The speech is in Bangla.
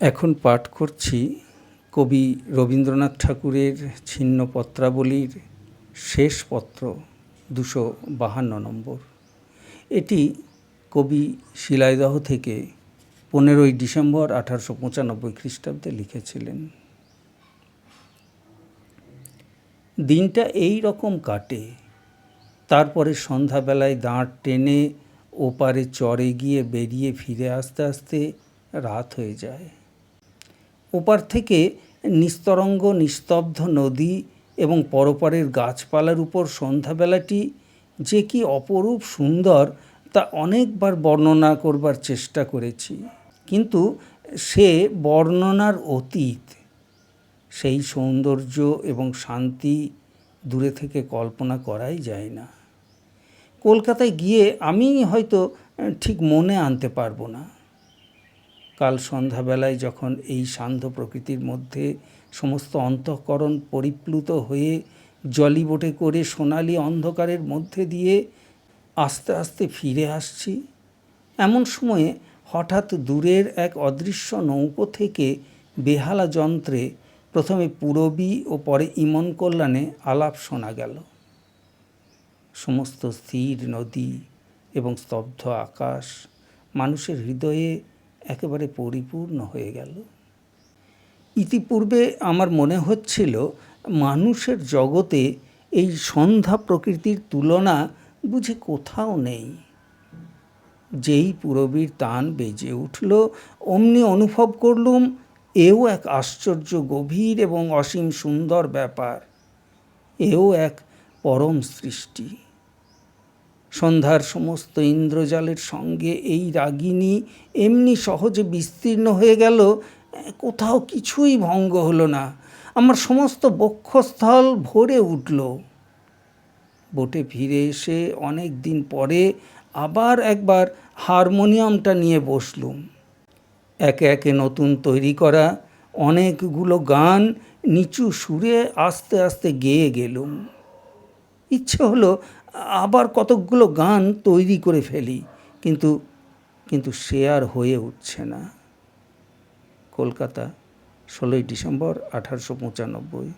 এখন পাঠ করছি কবি রবীন্দ্রনাথ ঠাকুরের ছিন্ন পত্রাবলীর শেষ পত্র দুশো বাহান্ন নম্বর। এটি কবি শিলাইদহ থেকে পনেরোই ডিসেম্বর আঠারোশো পঁচানব্বই খ্রিস্টাব্দে লিখেছিলেন। দিনটা এই রকম কাটে, তারপরে সন্ধ্যাবেলায় দাঁড় টেনে ওপারে চরে গিয়ে বেরিয়ে ফিরে আসতে আসতে রাত হয়ে যায়। ওপার থেকে নিস্তরঙ্গ, নিস্তব্ধ নদী এবং পরপারের গাছপালার উপর সন্ধ্যাবেলাটি যে কি অপরূপ সুন্দর তা অনেকবার বর্ণনা করবার চেষ্টা করেছি। কিন্তু সে বর্ণনার অতীত, সেই সৌন্দর্য এবং শান্তি দূরে থেকে কল্পনা করাই যায় না। কলকাতায় গিয়ে আমি হয়তো ঠিক মনে আনতে পারব না। কাল সন্ধ্যাবেলায় যখন এই সান্ধ্য প্রকৃতির মধ্যে সমস্ত অন্তঃকরণ পরিপ্লুত হয়ে জলিবোটে করে সোনালি অন্ধকারের মধ্যে দিয়ে আস্তে আস্তে ফিরে আসছি, এমন সময়ে হঠাৎ দূরের এক অদৃশ্য নৌকো থেকে বেহালা যন্ত্রে প্রথমে পূরবী ও পরে ইমন কল্যাণে আলাপ শোনা গেল। সমস্ত স্থির নদী এবং স্তব্ধ আকাশ, মানুষের হৃদয়ে একেবারে পরিপূর্ণ হয়ে গেল। ইতিপূর্বে আমার মনে হচ্ছিল, মানুষের জগতে এই সন্ধ্যা প্রকৃতির তুলনা বুঝি কোথাও নেই। যেই পুরবীর তান বেজে উঠল, অমনি অনুভব করলুম, এও এক আশ্চর্য গভীর এবং অসীম সুন্দর ব্যাপার। এও এক পরম সৃষ্টি। সন্ধ্যার সমস্ত ইন্দ্রজালের সঙ্গে এই রাগিনী এমনি সহজে বিস্তীর্ণ হয়ে গেল, কোথাও কিছুই ভঙ্গ হলো না। আমার সমস্ত বক্ষস্থল ভরে উঠল। বোটে ফিরে এসে অনেক দিন পরে আবার একবার হারমোনিয়ামটা নিয়ে বসলুম। একে একে নতুন তৈরি করা অনেকগুলো গান নিচু সুরে আস্তে আস্তে গেয়ে গেলুম। ইচ্ছে হলো আবার কতকগুলো গান তৈরি করে ফেলি, কিন্তু কিন্তু সে আর হয়ে উঠছে না। কলকাতা, ষোলোই ডিসেম্বর আঠারোশো পঁচানব্বই।